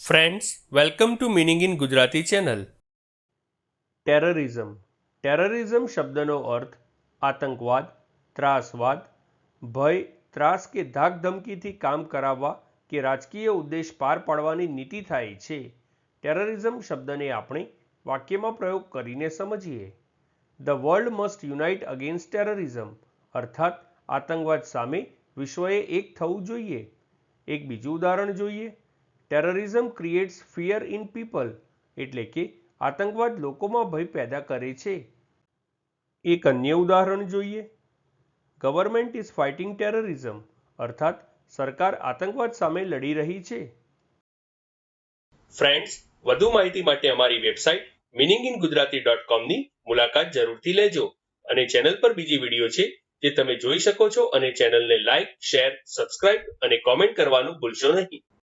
Friends welcome to meaning in Gujarati channel terrorism terrorism શબ્દનો અર્થ આતંકવાદ, ત્રાસવાદ, ભય, ત્રાસ કે ધાકધમકીથી કામ કરાવવા કે રાજકીય ઉદ્દેશ પાર પાડવાની નીતિ થાય છે. ટેરરિઝમ શબ્દને આપણે વાક્યમાં પ્રયોગ કરીને સમજીએ. The world must unite against terrorism અર્થાત આતંકવાદ સામે વિશ્વએ એક થવું જોઈએ. એક બીજું ઉદાહરણ જોઈએ. Terrorism creates fear in people એટલે કે આતંકવાદ લોકોમાં ભય પેદા કરે છે. એક અન્ય ઉદાહરણ જોઈએ. ગવર્મેન્ટ ઇઝ ફાઇટિંગ ટેરરિઝમ અર્થાત સરકાર આતંકવાદ સામે લડી રહી છે. ફ્રેન્ડ્સ વધુ માહિતી માટે અમારી website meaning in Gujarati dot કોમની મુલાકાત જરૂરથી લેજો અને ચેનલ પર બીજી વીડિયો છે જે તમે જોઈ શકો છો અને ચેનલને લાઇક શેર સબસ્ક્રાઇબ અને કોમેન્ટ કરવાનું ભૂલશો નહીં.